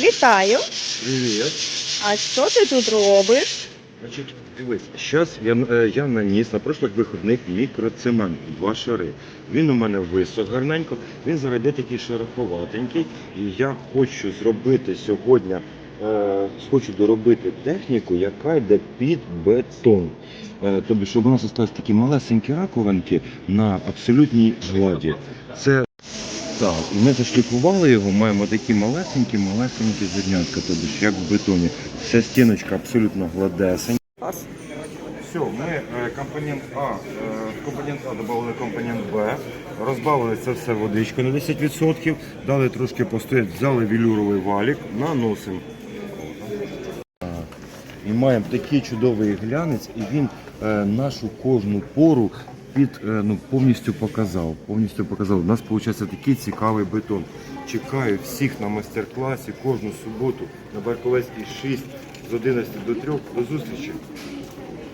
Вітаю! Привіт. А що ти тут робиш? Значить, дивись, зараз я, е, я наніс на прошлих виходних мікроцемент, два шари. Він у мене висох гарненько, він зараз такий шероховатенький. І я хочу зробити сьогодні, е, хочу доробити техніку, яка йде під бетон. Е, тобто, щоб у нас залишились такі малесенькі раковинки на абсолютній гладі. Це так, і ми зашліфували його, маємо такі малесенькі, малесенькі зернятка, тобто як в бетоні. Вся стіночка абсолютно гладесенька. Все, ми е, компонент А, е, компонент А додали компонент Б, розбавили це все водичкою на 10%, дали трошки постояти, взяли велюровий валік, наносимо. І маємо такий чудовий глянець, і він е, нашу кожну пору під, е, ну, повністю показав. Повністю показав. У нас виходить такий цікавий бетон. Чекаю всіх на майстер-класі кожну суботу на Барковецькій 6 з 11 до 3. До зустрічі!